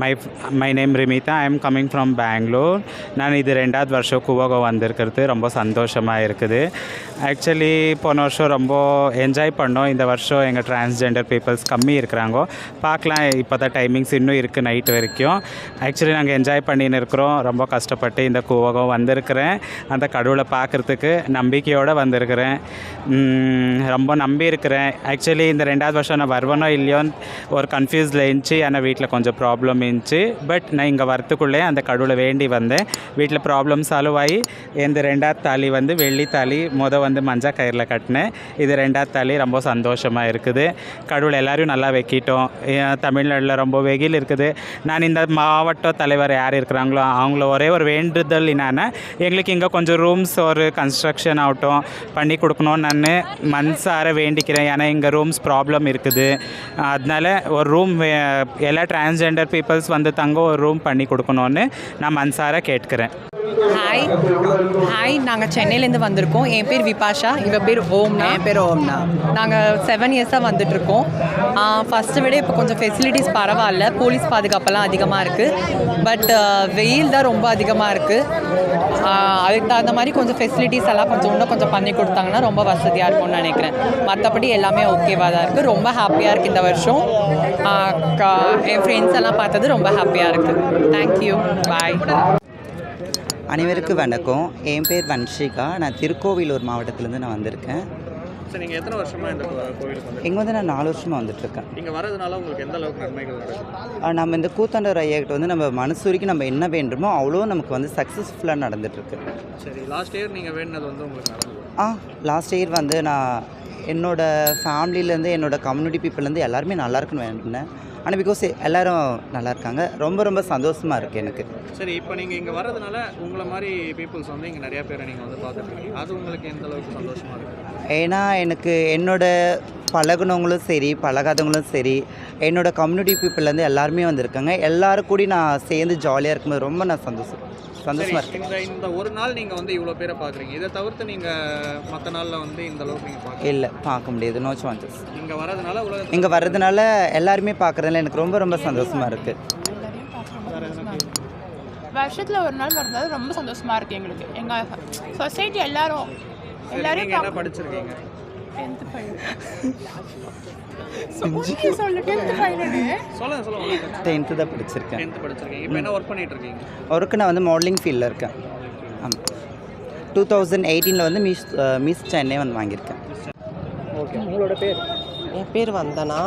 My my name Rimita I am coming from Bangalore நான் இது ரெண்டாவது வருஷம் கூவகம் வந்திருக்கிறது. ரொம்ப சந்தோஷமாக இருக்குது. ஆக்சுவலி போன வருஷம் ரொம்ப என்ஜாய் பண்ணோம். இந்த வருஷம் எங்கள் டிரான்ஸ்ஜெண்டர் பீப்புள்ஸ் கம்மி இருக்கிறாங்கோ. பார்க்கலாம். இப்போ தான் டைமிங்ஸ் இன்னும் இருக்குது நைட் வரைக்கும். ஆக்சுவலி நாங்கள் என்ஜாய் பண்ணின்னு இருக்கிறோம். ரொம்ப கஷ்டப்பட்டு இந்த கூவகம் வந்திருக்கிறேன். அந்த கடவுளை பார்க்குறதுக்கு நம்பிக்கையோடு வந்திருக்கிறேன். ரொம்ப நம்பி இருக்கிறேன். ஆக்சுவலி இந்த ரெண்டாவது வருஷம் நான் வருவனோ இல்லையோன்னு ஒரு கன்ஃபியூஸில் இருந்துச்சு. ஆனால் வீட்டில் கொஞ்சம் ப்ராப்ளம் இருந்துச்சு பட் நான் இங்கே வரத்துக்குள்ளே அந்த கடவுளை வேண்டி வந்தேன் வீட்டில் ப்ராப்ளம் சால்வ் ஆகி இந்த ரெண்டாவது தாலி வந்து வெள்ளி தாலி மொதல் வந்து மஞ்சள் கயிறில் கட்டினேன் இது ரெண்டாவது தாலி ரொம்ப சந்தோஷமாக இருக்குது கடவுள் எல்லோரையும் நல்லா வைக்கிட்டோம் ஏன் தமிழ்நாட்டில் ரொம்ப வெயில் இருக்குது நான் இந்த மாவட்ட தலைவர் யார் இருக்கிறாங்களோ அவங்கள ஒரே ஒரு வேண்டுதல் என்னென்னா எங்களுக்கு இங்கே கொஞ்சம் ரூம்ஸ் ஒரு கன்ஸ்ட்ரக்ஷன் ஆகட்டும் பண்ணி கொடுக்கணும்னு நான் மனசார வேண்டிக்கிறேன் ஏன்னா இங்கே ரூம்ஸ் ப்ராப்ளம் இருக்குது அதனால ஒரு ரூம் எல்லா டிரான்ஸ்ஜெண்டர் பீப்புள்ஸ் வந்து தங்க ஒரு ரூம் பண்ணி கொடுக்கணும்னு நான் மனசார கேட்குறேன் ஹாய் ஹாய் நாங்கள் சென்னையிலேருந்து வந்திருக்கோம். என் பேர் விபாஷா. இவ பேர் ஓம்னா. என் பேர் ஓம்னா. நாங்கள் செவன் இயர்ஸாக வந்துட்டுருக்கோம். ஃபஸ்ட்டு விட இப்போ கொஞ்சம் ஃபெசிலிட்டிஸ் பரவாயில்ல. போலீஸ் பாதுகாப்பெல்லாம் அதிகமாக இருக்குது பட் வெயில் தான் ரொம்ப அதிகமாக இருக்குது அதுக்கு தகுந்த மாதிரி கொஞ்சம் ஃபெசிலிட்டிஸ் எல்லாம் கொஞ்சம் இன்னும் கொஞ்சம் பண்ணி கொடுத்தாங்கன்னா ரொம்ப வசதியாக இருக்கும்னு நினைக்கிறேன். மற்றபடி எல்லாமே ஓகேவாக தான் இருக்குது ரொம்ப ஹாப்பியாக இருக்குது இந்த வருஷம். என் ஃப்ரெண்ட்ஸ் எல்லாம் பார்த்தது ரொம்ப ஹாப்பியாக இருக்குது தேங்க்யூ பாய் அனைவருக்கும் வணக்கம். என் பேர் வன்ஷிகா. நான் திருக்கோவிலூர் மாவட்டத்திலேருந்து நான் வந்திருக்கேன். சார் நீங்கள் எத்தனை வருஷமாக இந்த கோவிலுக்கு இங்கே வந்து நான் நாலு வருஷமாக வந்துட்டுருக்கேன் இங்கே வரதுனால உங்களுக்கு எந்த அளவுக்கு நன்மைகள் நம்ம இந்த கூத்தாண்டவர் ஐயாக்கிட்ட வந்து நம்ம மனசூரிக்கு நம்ம என்ன வேண்டுமோ அவ்வளோ நமக்கு வந்து சக்ஸஸ்ஃபுல்லாக நடந்துட்டுருக்கு சரி லாஸ்ட் இயர் நீங்கள் வேண்டினது வந்து உங்களுக்கு ஆ லாஸ்ட் இயர் வந்து நான் என்னோட ஃபேமிலியிலேருந்து என்னோட கம்யூனிட்டி பீப்புளேருந்து எல்லாருமே நல்லா இருக்குன்னு வேண்டினேன். ஆனால் பிகாஸ் எல்லாரும் நல்லா இருக்காங்க. ரொம்ப ரொம்ப சந்தோஷமாக இருக்குது எனக்கு. சரி இப்போ நீங்கள் இங்கே வர்றதுனால உங்களை மாதிரி பீப்புள்ஸ் வந்து இங்கே நிறையா பேரை நீங்கள் வந்து பார்த்துருக்கீங்க. அது உங்களுக்கு எந்த அளவுக்கு சந்தோஷமாக இருக்குது ஏன்னா எனக்கு என்னோட பழகுனவங்களும் சரி பழகாதவங்களும் சரி என்னோட கம்யூனிட்டி பீப்புளேருந்து எல்லாருமே வந்திருக்காங்க. எல்லாரும் கூடி நான் சேர்ந்து ஜாலியாக இருக்கும்போது ரொம்ப நான் சந்தோஷம் இருக்கேன் இந்த இந்த ஒரு நாள் நீங்கள் வந்து இவ்வளோ பேரை பார்க்குறீங்க இதை தவிர்த்து நீங்கள் மற்ற நாளில் வந்து இந்த அளவுக்கு நீங்கள் பார்க்க இல்லை பார்க்க முடியாது. நோ சான்சஸ் இங்கே வரதுனால உலகத்தில் இங்கே வர்றதுனால எல்லாருமே பார்க்குறதுல எனக்கு ரொம்ப ரொம்ப சந்தோஷமாக இருக்குது வருஷத்தில் ஒரு நாள் வரது ரொம்ப சந்தோஷமா இருக்கு எங்களுக்கு. எங்கள் சொசைட்டி எல்லாரும் எல்லாரையும் நீங்கள் என்ன படிச்சிருக்கீங்க? சொல்லு டென்த்து தான் படிச்சிருக்கேன். டென்த்து படிச்சிருக்கீங்க. இப்போ என்ன ஒர்க் பண்ணிட்டு இருக்கீங்க? ஒர்க்கு நான் வந்து மாடலிங் ஃபீல்டில் இருக்கேன். ஆமாம் டூ தௌசண்ட் எயிட்டீனில் வந்து மிஸ் மிஸ் சென்னை வந்து வாங்கியிருக்கேன். ஓகே உங்களோட பேர்? என் பேர் வந்தனா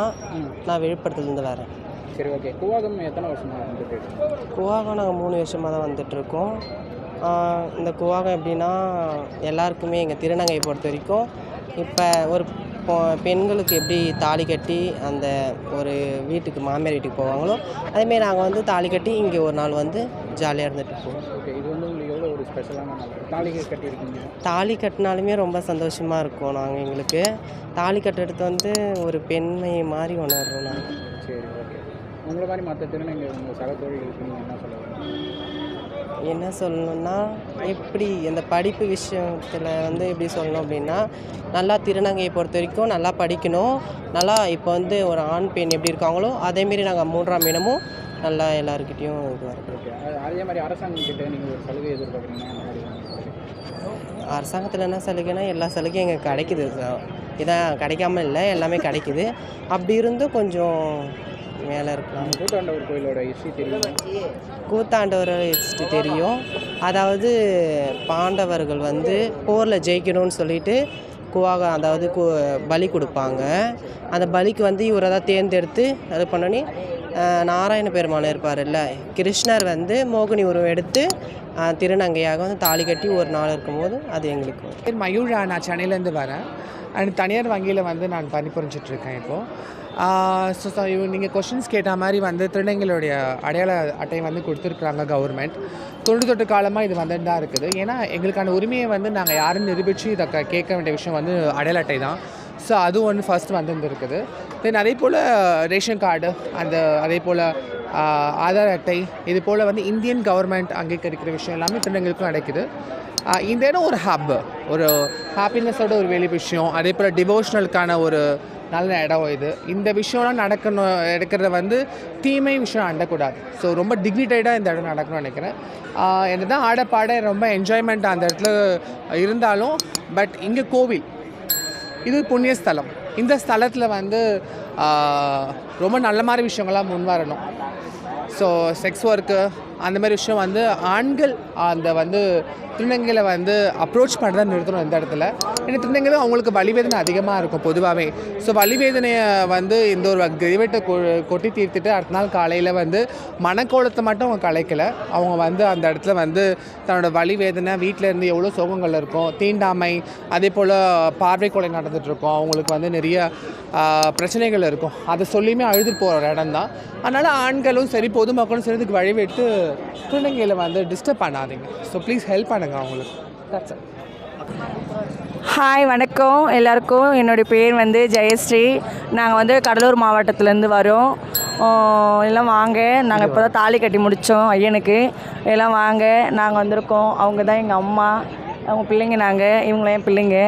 நான் விழுப்புரத்துலேருந்து வரேன். சரி ஓகே கூவாகம் எத்தனை வருஷமாக வந்துட்டு குவாகம் நாங்கள் மூணு வருஷமாக தான் வந்துட்டுருக்கோம் இந்த குவாகம் எப்படின்னா எல்லாருக்குமே எங்கள் திருநங்கையை பொறுத்த வரைக்கும் இப்போ ஒரு பெண்களுக்கு எப்படி தாலி கட்டி அந்த ஒரு வீட்டுக்கு மாமியார் வீட்டுக்கு போவாங்களோ அதேமாரி நாங்கள் வந்து தாலி கட்டி இங்கே ஒரு நாள் வந்து ஜாலியாக இருந்துட்டு போவோம். ஓகே இது வந்து உங்களுக்கு எவ்வளோ ஒரு ஸ்பெஷலான தாலிகை கட்டியிருக்கீங்க. தாலி கட்டினாலுமே ரொம்ப சந்தோஷமாக இருக்கும் நாங்கள் எங்களுக்கு. தாலி கட்டுறது வந்து ஒரு பெண்மை மாதிரி உணர்றோம் நாங்கள் சரி ஓகே உங்களை மாதிரி மற்ற திருநங்கை உங்கள் சக தோழிகளுக்கு நீங்கள் என்ன சொல்ல வரீங்க? என்ன சொல்லணும்னா எப்படி இந்த படிப்பு விஷயத்தில் வந்து எப்படி சொல்லணும் அப்படின்னா நல்லா திருநங்கையை பொறுத்த வரைக்கும் நல்லா படிக்கணும். நல்லா இப்போ வந்து ஒரு ஆண் பெண் எப்படி இருக்காங்களோ அதேமாரி நாங்கள் மூன்றாம் இனமும் நல்லா எல்லாருக்கிட்டேயும் இது அது- மாதிரி அரசாங்கம் கிட்ட நீங்கள் ஒரு சலுகை எதிர்பார்க்குறீங்க அரசாங்கத்தில் என்ன சலுகைனா எல்லா சலுகையும் எங்களுக்கு கிடைக்குது. இதான் கிடைக்காம இல்லை எல்லாமே கிடைக்குது. அப்படி இருந்தும் கொஞ்சம் மேலே இருக்கலாம் கூத்தாண்டவர் கோயிலோட ஹிஸ்ட்ரி தெரியுமா? கூத்தாண்டவர் ஹிஸ்ட்ரி தெரியும். அதாவது பாண்டவர்கள் வந்து போரில் ஜெயிக்கணும்னு சொல்லிட்டு குவாக அதாவது கு பலி கொடுப்பாங்க. அந்த பலிக்கு வந்து இவரை தான் தேர்ந்தெடுத்து அது பண்ணோன்னே நாராயண பெருமான் இருப்பார்ல கிருஷ்ணர் வந்து மோகினி உருவம் எடுத்து திருநங்கையாக வந்து தாலி கட்டி ஒரு நாள் இருக்கும்போது அது எங்களுக்கு மயூரா நான் சென்னையிலேருந்து வரேன். அண்ட் தனியார் வங்கியில் வந்து நான் பணிபுரிஞ்சிட்ருக்கேன் இப்போது ஸோ நீங்கள் கொஷின்ஸ் கேட்ட மாதிரி வந்து திருநங்கைகளுடைய அடையாள அட்டை வந்து கொடுத்துருக்குறாங்க கவர்மெண்ட் தொண்டு தொட்டு காலமாக இது வந்துட்டு தான் இருக்குது. ஏன்னா எங்களுக்கான உரிமையை வந்து நாங்கள் யாரும் நிரூபித்து இதை க- கேட்க வேண்டிய விஷயம் வந்து அடையாள அட்டை தான். ஸோ அது ஒன்று ஃபர்ஸ்ட் வந்துருந்துருக்குது. தென் அதே போல் ரேஷன் கார்டு அந்த அதே போல் ஆதார் அட்டை இது போல் வந்து இந்தியன் கவர்மெண்ட் அங்கீகரிக்கிற விஷயம் எல்லாமே திருநங்கைகளுக்கும் நடக்குது. இந்த இடம் ஒரு ஹப் ஒரு ஹாப்பினஸோட ஒரு வெளி விஷயம். அதே போல் டிவோஷனலுக்கான ஒரு நல்ல இடம் இது. இந்த விஷயம்லாம் நடக்கணும் எடுக்கிறத வந்து தீமை விஷயம் அண்டக்கூடாது ஸோ ரொம்ப டிக்னிட்டடாக இந்த இடம் நடக்கணும்னு நினைக்கிறேன். என்ன தான் ஆட பாட ரொம்ப என்ஜாய்மெண்ட் அந்த இடத்துல இருந்தாலும் பட் இங்கே கோவில் இது புண்ணிய ஸ்தலம். இந்த ஸ்தலத்தில் வந்து ரொம்ப நல்ல மாதிரி விஷயங்கள்லாம் முன் வரணும் ஸோ செக்ஸ் ஒர்க்கு அந்த மாதிரி விஷயம் வந்து ஆண்கள் அந்த வந்து திருநங்கைகளை வந்து அப்ரோச் பண்ணுறதை நிறுத்தணும் இந்த இடத்துல. ஏன்னா திருநங்கைகள் அவங்களுக்கு வலிவேதனை அதிகமாக இருக்கும் பொதுவாகவே ஸோ வலிவேதனையை வந்து இந்த ஒரு கிரிவெட்டை கொ கொட்டி தீர்த்துட்டு அடுத்த நாள் காலையில் வந்து மனக்கோலத்தை மட்டும் அவங்க கலைக்கலை. அவங்க வந்து அந்த இடத்துல வந்து தன்னோட வலிவேதனை வீட்டில் இருந்து எவ்வளோ சோகங்கள் இருக்கும் தீண்டாமை அதே போல் பார்வை கொலை நடந்துகிட்ருக்கும் அவங்களுக்கு வந்து நிறைய பிரச்சனைகள் இருக்கும். அதை சொல்லியுமே அழுது போகிற இடம் தான் அதனால் ஆண்களும் சரி பொதுமக்களும் சரி இதுக்கு வழிவிட்டு குழந்தைங்களை வந்து டிஸ்டர்ப் பண்ணாதீங்க. ஸோ ப்ளீஸ் ஹெல்ப் பண்ணுங்கள் அவங்களுக்கு. ஹாய் வணக்கம். எல்லாருக்கும் என்னுடைய பேர் வந்து ஜெயஸ்ரீ. நாங்கள் வந்து கடலூர் மாவட்டத்துலேருந்து வரோம். எல்லாம் வாங்க. நாங்கள் இப்போ தான் தாலி கட்டி முடித்தோம் ஐயனுக்கு. எல்லாம் வாங்க. நாங்கள் வந்திருக்கோம். அவங்க தான் எங்கள் அம்மா. அவங்க பிள்ளைங்க நாங்கள் இவங்கள என் பிள்ளைங்க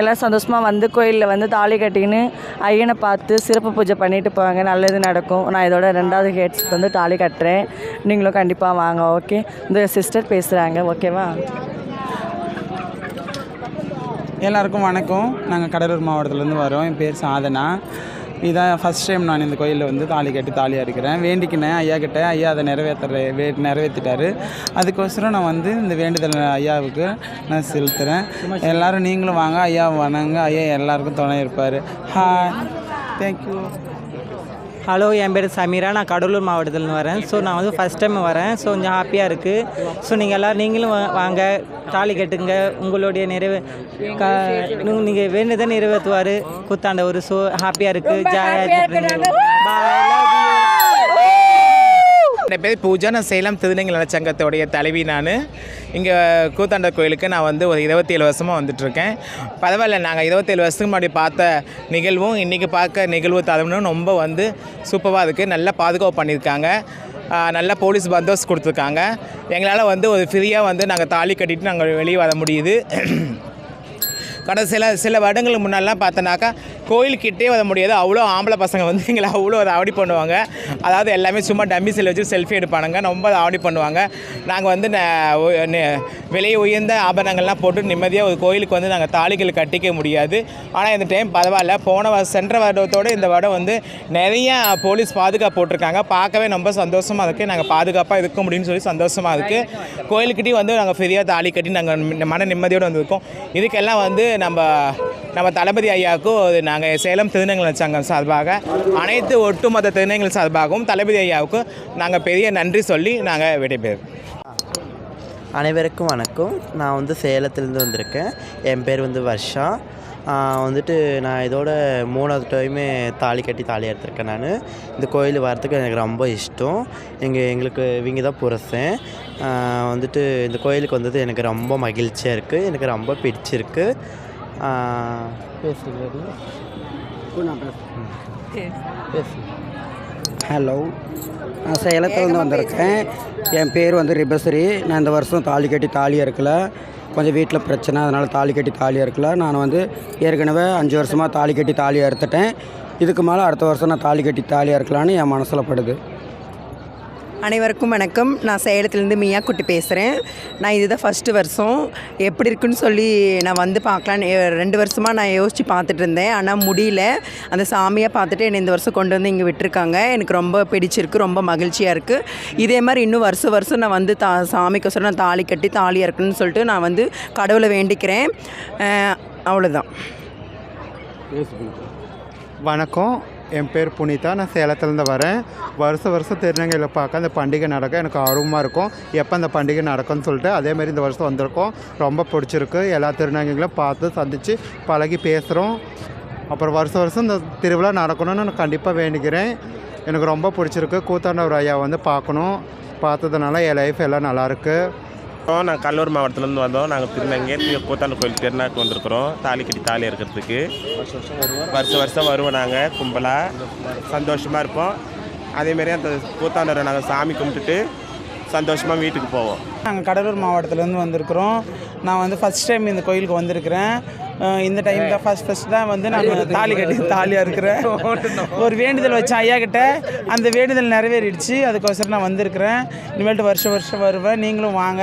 எல்லாம் சந்தோஷமாக வந்து கோயிலில் வந்து தாலி கட்டின்னு ஐயனை பார்த்து சிறப்பு பூஜை பண்ணிட்டு போவாங்க. நல்லது நடக்கும். நான் இதோட ரெண்டாவது ஹேட்ஸ் வந்து தாலி கட்டுறேன். நீங்களும் கண்டிப்பாக வாங்க ஓகே இந்த சிஸ்டர் பேசுகிறாங்க ஓகேவா எல்லாருக்கும் வணக்கம். நாங்கள் கடலூர் மாவட்டத்துலேருந்து வரோம். என் பேர் சாதனா. இதான் ஃபஸ்ட் டைம் நான் இந்த கோயிலில் வந்து தாலி கட்டி தாலியாக இருக்கிறேன் வேண்டிக்கினேன். ஐயா கிட்டே ஐயா அதை நிறைவேற்றுற வே நிறைவேற்றிட்டாரு அதுக்கோசரம் நான் வந்து இந்த வேண்டுதல் ஐயாவுக்கு நான் செலுத்துகிறேன் எல்லோரும் நீங்களும் வாங்க ஐயா வணங்க ஐயா எல்லாருக்கும் துணை இருப்பார். ஹாய் தேங்க்யூ ஹலோ என் பேர் சமீரா. நான் கடலூர் மாவட்டத்துலேருந்து வரேன். ஸோ நான் வந்து ஃபஸ்ட் டைம் வரேன். ஸோ கொஞ்சம் ஹாப்பியாக இருக்குது ஸோ நீங்கள் எல்லோரும் நீங்களும் வா- வாங்க. தாலி கட்டுங்க. உங்களுடைய நிறைவே க நீங்கள் வேண்டுதை நிறைவேற்றுவார். குத்தாண்டவர். ஸோ ஹாப்பியாக இருக்குது ஜாலியாக என் பேர் பூஜா. நான் சேலம் திருநங்கை நலச்சங்கத்தோடைய தலைவி நான். இங்கே கூத்தாண்ட கோயிலுக்கு நான் வந்து ஒரு இருபத்தேழு வருஷமாக வந்துட்டுருக்கேன். பரவாயில்ல நாங்கள் இருபத்தேழு வருஷத்துக்கு முன்னாடி பார்த்த நிகழ்வும் இன்றைக்கி பார்க்க நிகழ்வு தரணும் ரொம்ப வந்து சூப்பராக இருக்குது நல்லா பாதுகாப்பு பண்ணியிருக்காங்க. நல்லா நல்ல போலீஸ் பந்தோபஸ்து கொடுத்துருக்காங்க. எங்களால் வந்து ஒரு ஃப்ரீயாக வந்து நாங்கள் தாலி கட்டிட்டு நாங்கள் வெளியே வர முடியுது. கடந்த சில சில வருடங்களுக்கு முன்னாடிலாம் பார்த்தோன்னாக்கா கோயில்கிட்டே வர முடியாது. அவ்வளோ ஆம்பளை பசங்க வந்து எங்களை அவ்வளோ ராவடி பண்ணுவாங்க. அதாவது எல்லாமே சும்மா டம்மி செல் வச்சு செல்ஃபி எடுப்பானுங்க. ரொம்ப ஆடி பண்ணுவாங்க. நாங்கள் வந்து ந- ஒ- நெ- விலை உயர்ந்த ஆபரணங்கள்லாம் போட்டு நிம்மதியாக ஒரு கோயிலுக்கு வந்து நாங்கள் தாலிகள் கட்டிக்க முடியாது. ஆனால் இந்த டைம் பரவாயில்ல. போன வ சென்ற வருடத்தோடு இந்த வருடம் வந்து நிறையா போலீஸ் பாதுகாப்பு போட்டிருக்காங்க. பார்க்கவே ரொம்ப சந்தோஷமாக இருக்குது நாங்கள் பாதுகாப்பாக இருக்க முடியும்னு சொல்லி சந்தோஷமாக இருக்குது கோயிலுக்கிட்டே வந்து நாங்கள் ஃப்ரீயாக தாலி கட்டி நாங்கள் மன நிம்மதியோடு வந்திருக்கோம். இதுக்கெல்லாம் வந்து நம்ம நம்ம தளபதி ஐயாவுக்கும் நாங்கள் சேலம் திருநங்கல் சங்கம் சார்பாக அனைத்து ஒட்டுமொத்த திருநங்கல் சார்பாகவும் தளபதி ஐயாவுக்கும் நாங்கள் பெரிய நன்றி சொல்லி நாங்கள் விடைபெறும் அனைவருக்கும் வணக்கம். நான் வந்து சேலத்துலேருந்து வந்திருக்கேன். என் பேர் வந்து வர்ஷா. வந்துட்டு நான் இதோட மூணாவது டைமே தாலி கட்டி தாலி எடுத்திருக்கேன் நான். இந்த கோயில் வரத்துக்கு எனக்கு ரொம்ப இஷ்டம். எங்கள் எங்களுக்கு இவங்க தான் புரசேன். வந்துட்டு இந்த கோயிலுக்கு வந்தது எனக்கு ரொம்ப மகிழ்ச்சியாக இருக்குது எனக்கு ரொம்ப பிடிச்சிருக்கு. ஹலோ. நான் சேலத்துலேருந்து வந்திருக்கேன். என் பேர் வந்து ரிபஸ்ரீ நான் இந்த வருஷம் தாலி கட்டி தாலியாக இருக்கல கொஞ்சம் வீட்டில் பிரச்சனை அதனால் தாலி கட்டி தாலியாக இருக்கல நான் வந்து ஏற்கனவே அஞ்சு வருஷமாக தாலி கட்டி தாலியாக எடுத்துட்டேன் இதுக்கு மேலே அடுத்த வருஷம் நான் தாலி கட்டி தாலியாக இருக்கலான்னு என் மனசில் படுது. அனைவருக்கும் வணக்கம். நான் சேலத்துலேருந்து மியா குட்டி பேசுகிறேன் நான் இதுதான் ஃபஸ்ட்டு வருஷம். எப்படி இருக்குன்னு சொல்லி நான் வந்து பார்க்கலான்னு ரெண்டு வருஷமாக நான் யோசித்து பார்த்துட்டு இருந்தேன். ஆனால் முடியல. அந்த சாமியை பார்த்துட்டு என்னை இந்த வருஷம் கொண்டு வந்து இங்கே விட்டுருக்காங்க. எனக்கு ரொம்ப பிடிச்சிருக்கு ரொம்ப மகிழ்ச்சியாக இருக்குது இதே மாதிரி இன்னும் வருஷம் வருஷம் நான் வந்து தா சாமிக்கோசரம் நான் தாலி கட்டி தாலியாக இருக்குன்னு சொல்லிட்டு நான் வந்து கடவுளை வேண்டிக்கிறேன். அவ்வளோதான் வணக்கம். என் பேர் புனிதா. நான் சேலத்துலேருந்து வரேன். வருஷம் வருஷம் திருநங்கையில் பார்க்க அந்த பண்டிகை நடக்க எனக்கு ஆர்வமாக இருக்கும். எப்போ அந்த பண்டிகை நடக்கும்னு சொல்லிட்டு அதேமாரி இந்த வருஷம் வந்திருக்கோம். ரொம்ப பிடிச்சிருக்கு. எல்லா திருநங்கைகளும் பார்த்து சந்தித்து பழகி பேசுகிறோம் அப்புறம் வருஷம் வருஷம் இந்த திருவிழா நடக்கணும்னு நான் கண்டிப்பாக வேண்டிக்கிறேன். எனக்கு ரொம்ப பிடிச்சிருக்கு. கூத்தாண்டவர் ஐயா வந்து பார்க்கணும். பார்த்ததுனால என் லைஃப் எல்லாம் நல்லாயிருக்கு நாங்கள் கடலூர் மாவட்டத்துலேருந்து வந்தோம். நாங்கள் திருநங்கை திரு கூத்தாண்டு கோயில் திருநாக்கு வந்திருக்கிறோம். தாலி கட்டி தாலி இருக்கிறதுக்கு. வருஷம் வருஷம் வருவோம் நாங்கள் கும்பலாக சந்தோஷமாக இருப்போம். அதேமாரி அந்த கூத்தாண்டரை நாங்கள் சாமி கும்பிட்டுட்டு சந்தோஷமாக வீட்டுக்கு போவோம். நாங்கள் கடலூர் மாவட்டத்துலேருந்து வந்திருக்கிறோம். நான் வந்து ஃபஸ்ட் டைம் இந்த கோயிலுக்கு வந்திருக்கிறேன். இந்த டைம் தான் ஃபஸ்ட் ஃபஸ்ட் தான் வந்து நான் தாலி கட்டி தாலியாக இருக்கிறேன். ஒரு வேண்டுதல் வச்சேன் ஐயா கிட்ட அந்த வேண்டுதல் நிறைவேறிடுச்சு. அதுக்கோசரம் நான் வந்திருக்கிறேன். இனிமேல்ட்டு வருஷம் வருஷம் வருவேன். நீங்களும் வாங்க.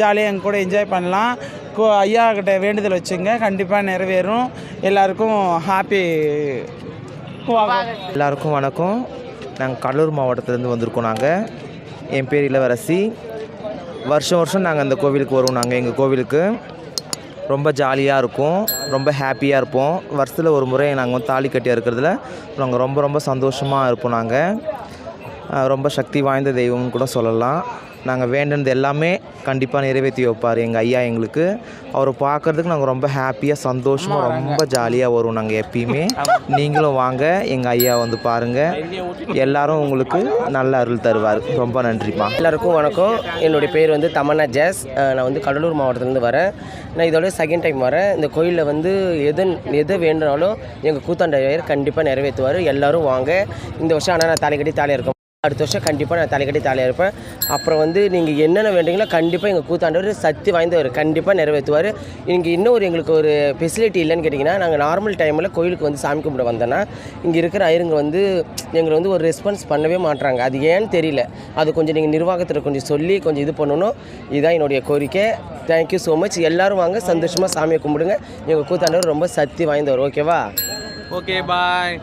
ஜாலியாக எங்கள் கூட என்ஜாய் பண்ணலாம். கோ ஐயா கிட்ட வேண்டுதல் வச்சுங்க. கண்டிப்பாக நிறைவேறும். எல்லாருக்கும் ஹாப்பி எல்லாருக்கும் வணக்கம். நாங்கள் கடலூர் மாவட்டத்துலேருந்து வந்திருக்கோம் நாங்கள் என் பேர் இளவரசி. வருஷம் வருஷம் நாங்கள் அந்த கோவிலுக்கு வருவோம் நாங்கள் எங்கள் கோவிலுக்கு. ரொம்ப ஜாலியாக இருக்கும். ரொம்ப ஹாப்பியாக இருப்போம். வருஷத்தில் ஒரு முறை நாங்கள் வந்து தாலி கட்டியாக இருக்கிறதுல நாங்கள் ரொம்ப ரொம்ப சந்தோஷமாக இருப்போம் நாங்கள் ரொம்ப சக்தி வாய்ந்த தெய்வம்னு கூட சொல்லலாம். நாங்கள் வேண்டினது எல்லாமே கண்டிப்பாக நிறைவேற்றி வைப்பார் எங்கள் ஐயா எங்களுக்கு. அவரை பார்க்கறதுக்கு நாங்கள் ரொம்ப ஹாப்பியாக சந்தோஷமாக ரொம்ப ஜாலியாக வருவோம் நாங்கள் எப்பயுமே. நீங்களும் வாங்க எங்கள் ஐயா வந்து பாருங்கள் எல்லாரும் உங்களுக்கு நல்ல அருள் தருவார். ரொம்ப நன்றிப்பா எல்லாருக்கும் வணக்கம். என்னுடைய பேர் வந்து தமன்னா ஜாஸ். நான் வந்து கடலூர் மாவட்டத்துலேருந்து வரேன். நான் இதோட செகண்ட் டைம் வரேன். இந்த கோயிலில் வந்து எது எது வேண்டுனாலும் எங்கள் கூத்தாண்டையர் கண்டிப்பாக நிறைவேற்றுவார். எல்லாரும் வாங்க. இந்த வருஷம் ஆனால் நான் தலைக்கட்டி தாலியாக இருக்கேன் அடுத்த வருஷம் கண்டிப்பாக நான் தலைக்கட்டி தலையாக இருப்பேன். அப்புறம் வந்து நீங்கள் என்னென்ன வேண்டுங்களோ கண்டிப்பாக எங்கள் கூத்தாண்டவர் சக்தி வாய்ந்தவர் கண்டிப்பாக நிறைவேற்றுவார். இங்கே இன்னும் ஒரு எங்களுக்கு ஒரு ஃபெசிலிட்டி இல்லைன்னு கேட்டிங்கன்னா நாங்கள் நார்மல் டைமில் கோயிலுக்கு வந்து சாமி கும்பிட வந்தோன்னா இங்கே இருக்கிற ஐயருங்க வந்து எங்களை வந்து ஒரு ரெஸ்பான்ஸ் பண்ணவே மாட்டுறாங்க அது ஏன்னு தெரியல. அது கொஞ்சம் நீங்கள் நிர்வாகத்தில் கொஞ்சம் சொல்லி கொஞ்சம் இது பண்ணணும். இதுதான் என்னுடைய கோரிக்கை. தேங்க்யூ ஸோ மச் எல்லோரும் வாங்க சந்தோஷமாக சாமியை கும்பிடுங்க. எங்கள் கூத்தாண்டவர் ரொம்ப சக்தி வாய்ந்தவர். ஓகேவா ஓகே பாய்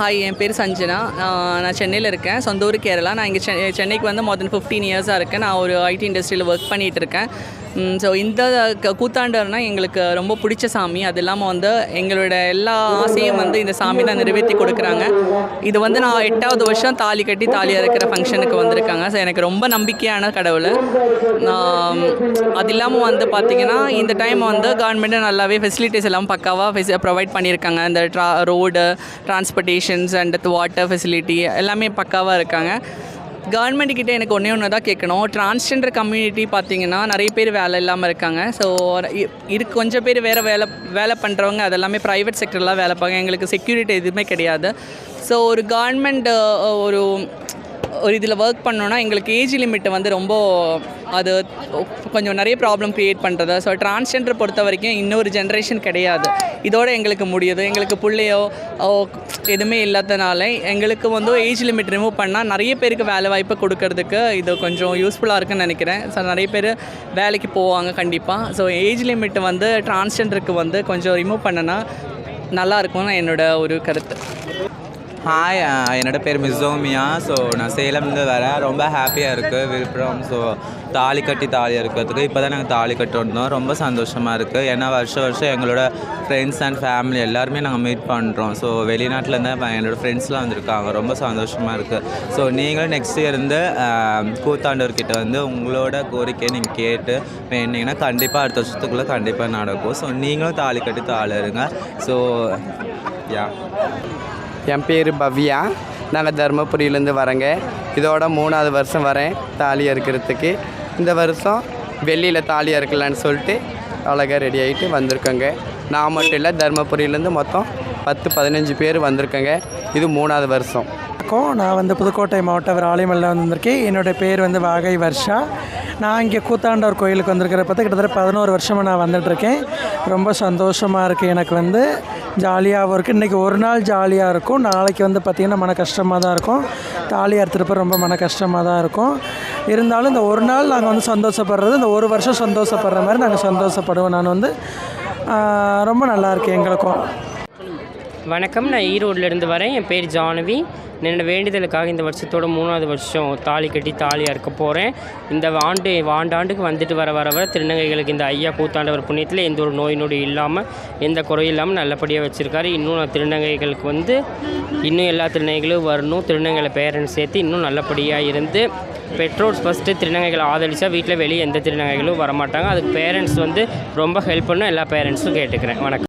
ஹாய் என் பேர் சஞ்சனா. நான் சென்னையில் இருக்கேன். சொந்த ஊர் கேரளா. நான் இங்கே சென்னைக்கு வந்து மொத்தம் ஃபிஃப்டீன் இயர்ஸாக இருக்கேன். நான் ஒரு ஐடி இண்டஸ்ட்ரியில் ஒர்க் பண்ணிகிட்டு இருக்கேன். ஸோ இந்த க- எங்களுக்கு ரொம்ப பிடிச்ச சாமி. அது இல்லாமல் வந்து எங்களோட எல்லா ஆசையும் வந்து இந்த சாமி தான் நிறைவேற்றி கொடுக்குறாங்க. இது வந்து நான் எட்டாவது வருஷம் தாலி கட்டி தாலியாக இருக்கிற ஃபங்க்ஷனுக்கு வந்திருக்காங்க. ஸோ எனக்கு ரொம்ப நம்பிக்கையான கடவுள். அது இல்லாமல் வந்து பார்த்திங்கன்னா இந்த டைம் வந்து கவர்மெண்ட்டு நல்லாவே ஃபெசிலிட்டிஸ் எல்லாம் பக்காவாக ஃபெசி ப்ரொவைட் பண்ணியிருக்காங்க. இந்த draw road transportations and water facility எல்லாமே பக்காவாக இருக்காங்க. கவர்மெண்ட் கிட்ட எனக்கு ஒன்றே ஒன்று தான் கேட்கணும். டிரான்ஸ்ஜெண்டர் கம்யூனிட்டி பார்த்தீங்கன்னா நிறைய பேர் வேலை இல்லாமல் இருக்காங்க. ஸோ இது கொஞ்சம் பேர் வேறு வேலை வேலை பண்ணுறவங்க அதெல்லாமே ப்ரைவேட் செக்டர்லாம் வேலை பார்க்க எங்களுக்கு செக்யூரிட்டி எதுவுமே கிடையாது. ஸோ ஒரு கவர்மெண்ட் ஒரு ஒரு இதில் ஒர்க் பண்ணோன்னா எங்களுக்கு ஏஜ் லிமிட்டு வந்து ரொம்ப அது கொஞ்சம் நிறைய ப்ராப்ளம் க்ரியேட் பண்ணுறது ஸோ டிரான்ஸ்ஜெண்டர் பொறுத்த வரைக்கும் இன்னொரு ஜென்ரேஷன் கிடையாது. இதோட எங்களுக்கு முடியுது. எங்களுக்கு பிள்ளையோ எதுவுமே இல்லாதனால எங்களுக்கு வந்து ஏஜ் லிமிட் ரிமூவ் பண்ணால் நிறைய பேருக்கு வேலை வாய்ப்பு கொடுக்கறதுக்கு இது கொஞ்சம் யூஸ்ஃபுல்லாக இருக்குன்னு நினைக்கிறேன். ஸோ நிறைய பேர் வேலைக்கு போவாங்க கண்டிப்பாக ஸோ ஏஜ் லிமிட் வந்து டிரான்ஸ்ஜெண்டருக்கு வந்து கொஞ்சம் ரிமூவ் பண்ணனா நல்லா இருக்கும்னு என்னோட ஒரு கருத்து. ஹாய் uh, என்னோட பேர் மிசோமியா. ஸோ நான் சேலம்லேருந்து வரேன். ரொம்ப ஹாப்பியாக இருக்குது விழுப்புரம். ஸோ தாலி கட்டி தாலி இருக்கிறதுக்கு இப்போ தான் நாங்கள் தாலி கட்டிருந்தோம் ரொம்ப சந்தோஷமாக இருக்குது ஏன்னா வருஷம் வருஷம் எங்களோட ஃப்ரெண்ட்ஸ் அண்ட் ஃபேமிலி எல்லாருமே நாங்கள் மீட் பண்ணுறோம் ஸோ வெளிநாட்டிலேருந்து என்னோடய ஃப்ரெண்ட்ஸ்லாம் வந்திருக்காங்க. ரொம்ப சந்தோஷமாக இருக்குது ஸோ நீங்களும் நெக்ஸ்ட் இயர் இருந்து கூத்தாண்டூர்கிட்ட கூத்தாண்டவர்கிட்ட வந்து உங்களோட கோரிக்கையை நீங்கள் கேட்டு வேண்டிங்கன்னா கண்டிப்பாக அடுத்த வருஷத்துக்குள்ளே கண்டிப்பாக நடக்கும். ஸோ நீங்களும் தாலி கட்டி தாலி இருங்க. ஸோ யா என் பேர் பவ்யா. நாங்கள் தருமபுரியிலேருந்து வரேங்க. இதோட மூணாவது வருஷம் வரேன் தாலி அறுக்கிறதுக்கு. இந்த வருஷம் வெளியில் தாலி அறுக்கலான்னு சொல்லிட்டு அழகாக ரெடி ஆகிட்டு வந்திருக்கோங்க. நான் மட்டும் இல்லை தருமபுரியிலேருந்து மொத்தம் பத்து பதினஞ்சு பேர் வந்திருக்கேங்க. இது மூணாவது வருஷம். வணக்கம். நான் வந்து புதுக்கோட்டை மாவட்டம் ராளிமல்ல வந்திருக்கேன். என்னோடய பேர் வந்து வாகை வர்ஷா. நான் இங்கே கூத்தாண்டவர் கோயிலுக்கு வந்திருக்கிற பார்த்து கிட்டத்தட்ட பதினோரு வருஷமாக நான் வந்துட்டுருக்கேன். ரொம்ப சந்தோஷமாக இருக்குது எனக்கு வந்து. ஜாலியாகவும் இருக்குது இன்றைக்கி ஒரு நாள் ஜாலியாக இருக்கும். நாளைக்கு வந்து பார்த்திங்கன்னா மன கஷ்டமாக தான் இருக்கும். தாலி அறுத்துறப்ப ரொம்ப மன கஷ்டமாக தான் இருக்கும். இருந்தாலும் இந்த ஒரு நாள் நாங்கள் வந்து சந்தோஷப்படுறது இந்த ஒரு வருஷம் சந்தோஷப்படுற மாதிரி நாங்கள் சந்தோஷப்படுவோம். நான் வந்து ரொம்ப நல்லா எங்களுக்கும். வணக்கம். நான் ஈரோட்லேருந்து வரேன். என் பேர் ஜானவி. என்னோடய வேண்டுதலுக்காக இந்த வருஷத்தோட மூணாவது வருஷம் தாலி கட்டி தாலியாக இருக்க போகிறேன் இந்த ஆண்டு ஆண்டாண்டுக்கு வந்துட்டு வர வர வர திருநங்கைகளுக்கு இந்த ஐயா கூத்தாண்டவர் புண்ணியத்தில் எந்த ஒரு நோய் நொடி இல்லாமல் எந்த குறையும் இல்லாமல் நல்லபடியாக வச்சுருக்காரு. இன்னும் நான் திருநங்கைகளுக்கு வந்து இன்னும் எல்லா திருநங்கைகளும் வரணும். திருநங்கைகளை பேரண்ட்ஸ் சேர்த்து இன்னும் நல்லபடியாக இருந்து பெற்றோர்ஸ் ஃபஸ்ட்டு திருநங்கைகளை ஆதரித்தா வீட்டில் வெளியே எந்த திருநங்கைகளும் வரமாட்டாங்க. அதுக்கு பேரண்ட்ஸ் வந்து ரொம்ப ஹெல்ப் பண்ணால் எல்லா பேரண்ட்ஸும் கேட்டுக்கிறேன். வணக்கம்.